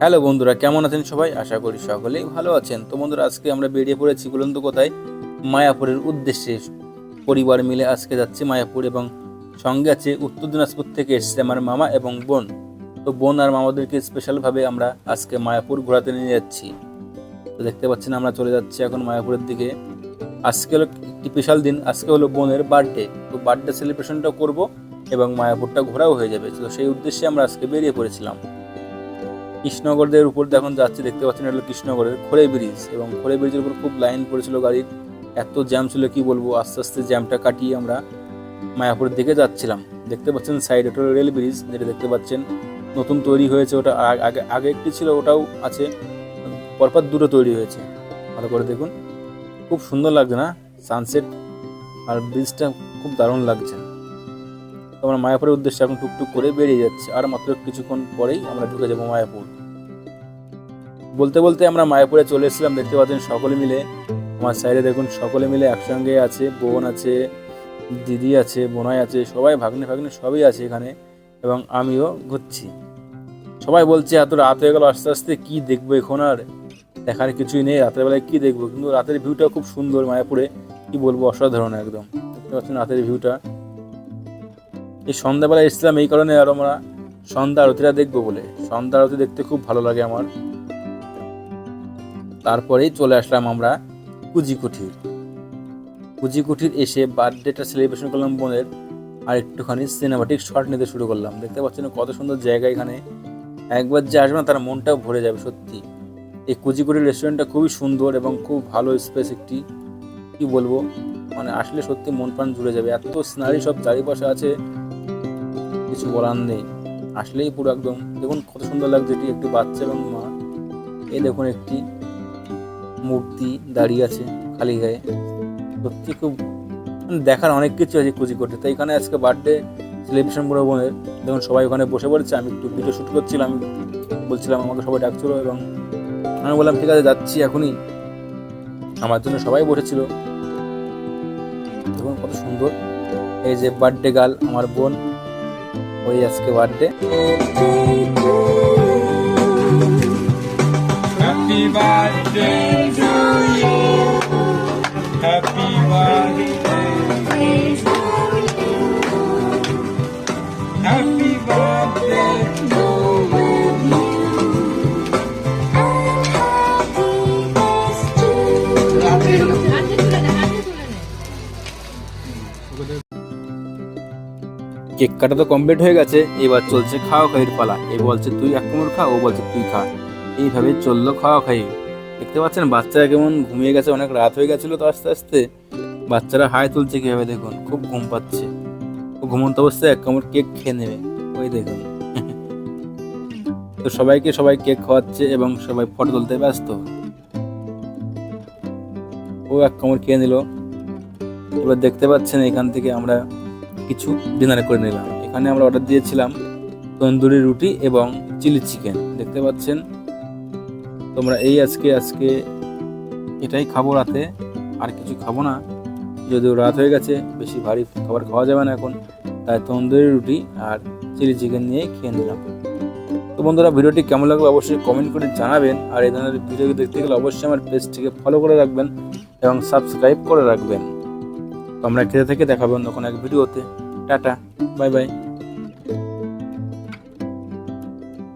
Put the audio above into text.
Hello বন্ধুরা, কেমন আছেন সবাই? আশা করি সকলেই ভালো আছেন। তো বন্ধুরা, আজকে আমরা বেরিয়ে পড়েছি বলুন তো কোথায়? মায়াপুরের উদ্দেশ্যে। পরিবার মিলে আজকে যাচ্ছি মায়াপুর এবং সঙ্গে আছে উত্তর দিনাজপুর থেকে এসেছে আমার মামা এবং বোন। তো বোন আর মামাদেরকে স্পেশালভাবে আমরা আজকে মায়াপুর ঘোরাতে নিয়ে যাচ্ছি। তো দেখতে পাচ্ছেন, আমরা চলে যাচ্ছি এখন মায়াপুরের দিকে। আজকে হলো একটি স্পেশাল দিন, আজকে হলো বোনের বার্থডে তো বার্থডে সেলিব্রেশনটা করব এবং মায়াপুরটা ঘোরাও হয়ে যাবে। তো সেই উদ্দেশ্যে আমরা আজকে বেরিয়ে পড়েছিলাম। কৃষ্ণগড়ের উপর এখন যাচ্ছি, দেখতে পাচ্ছেন এটা হলো কৃষ্ণগড়ের খোলে ব্রিজ এবং খোলে ব্রিজের উপর খুব লাইন পড়েছিল গাড়ির। এত জ্যাম ছিল, কি বলব? আস্তে আস্তে জ্যামটা কাটিয়ে আমরা মায়াপুরের দিকে যাচ্ছিলাম। দেখতে পাচ্ছেন সাইড ওটা হলো রেল ব্রিজ যেটা দেখতে পাচ্ছেন নতুন তৈরি হয়েছে, ওটা আগে আগে একটি ছিল, ওটাও আছে, পরপর দুটো তৈরি হয়েছে। ভালো করে দেখুন। খুব সুন্দর লাগছে না? সানসেট আর ব্রিজটা খুব দারুণ লাগছে। তো আমরা মায়াপুরের উদ্দেশ্যে এখন টুকটুক করে বেরিয়ে যাচ্ছি। আর মাত্র কিছুক্ষণ পরেই আমরা ঢুকে যাব মায়াপুর। বলতে বলতে আমরা মায়াপুরে চলে এসেছিলাম, দেখতে পাচ্ছেন সকলে মিলে। আমার সাইডে দেখুন, সকলে মিলে একসঙ্গে আছে, বোন আছে, দিদি আছে, বোনাই আছে, সবাই ভাগ্নে ভাগ্নে সবই আছে এখানে, এবং আমিও ঘুরছি। সবাই বলছে, এত রাত হয়ে গেল, আস্তে আস্তে কি দেখব এখন আর? দেখার কিছুই নেই, রাতের বেলায় কি দেখব? কিন্তু রাতের ভিউটা খুব সুন্দর মায়াপুরে, কি বলব, অসাধারণ একদম। দেখতে পাচ্ছেন রাতের ভিউটা। এই সন্ধ্যাবেলা এসেছিলাম, এই কারণে আর আমরা সন্ধ্যা আরতিটা দেখব বলে। সন্ধ্যা আরতি দেখতে খুব ভালো লাগে আমার। তারপরেই চলে আসলাম আমরা কুজিকুঠির। কুজিকুঠির এসে বার্থডেটা সেলিব্রেশন করলাম বোনের আর একটুখানি সিনেমাটিক শট নিতে শুরু করলাম। দেখতে পাচ্ছেন কত সুন্দর জায়গা এখানে। একবার যে আসবে না, তার মনটাও ভরে যাবে সত্যি। এই কুচিকুটির রেস্টুরেন্টটা খুবই সুন্দর এবং খুব ভালো স্পেস একটি, কি বলব? মানে আসলে সত্যি মন প্রাণ জুড়ে যাবে। এত সিনারি সব চারিপাশে আছে। কিছু বলার নেই। আসলেই পুরো একদম, দেখুন কত সুন্দর লাগছে এটি, একটি বাচ্চা এবং মা। এই দেখুন একটি মূর্তি দাঁড়িয়ে আছে খালি গায়ে। সত্যি খুব মানে দেখার অনেক কিছু আছে কুচিকোটে তাই এখানে আজকে বার্থডে সেলিব্রেশন করে বোনের দেখুন সবাই ওখানে বসে পড়েছে। আমি একটু ভিডিও শ্যুট করছিলাম, বলছিলাম আমাকে সবাই ডাকছিল এবং আমি বললাম, ঠিক আছে, যাচ্ছি এখনই। আমার জন্য সবাই বসেছিল। দেখুন কত সুন্দর। এই যে বার্থডে গার্ল আমার বোন। ওই আজকে বার্থডে কেক কাটা তো কমপ্লিট হয়ে গেছে, এবার চলছে খাওয়া খাইয়ের পালা। এ বলছে, তুই এক কোমর খা, ও বলছে, তুই খা। এইভাবে চলল খাওয়া খাই দেখতে পাচ্ছেন, বাচ্চারা কেমন ঘুমিয়ে গেছে, অনেক রাত হয়ে গেছিল তো আস্তে আস্তে। বাচ্চারা হাই তুলছে কীভাবে দেখুন, খুব ঘুম পাচ্ছে। ও ঘুমন্ত অবস্থায় এক কামড় কেক খেয়ে নেবে। ওই দেখুন। তো সবাইকে সবাই কেক খাওয়াচ্ছে এবং সবাই ফটো তুলতে ব্যস্ত। ও এক কামড় খেয়ে নিল। এবার দেখতে পাচ্ছেন এখান থেকে আমরা কিছু ডিনার করে নিলাম। এখানে আমরা অর্ডার দিয়েছিলাম তন্দুরি রুটি এবং চিলি চিকেন। দেখতে পাচ্ছেন? তোমরা এই আজকে আজকে এটাই খাব রাতে, আর কিছু খাব না। যদিও রাত হয়ে গেছে, বেশি ভারী খাবার খাওয়া যাবে না এখন। তাই তন্দুরি রুটি আর চিলি চিকেন নিয়ে খেয়ে নিলাম। তো বন্ধুরা, ভিডিওটি কেমন লাগল অবশ্যই কমেন্ট করে জানাবেন। আর এই ধরনের ভিডিও দেখতে গেলে অবশ্যই আমার পেজটিকে ফলো করে রাখবেন এবং সাবস্ক্রাইব করে রাখবেন। আমরা খেতে থেকে দেখাবেন তখন এক ভিডিওতে। টাটা। Bye bye.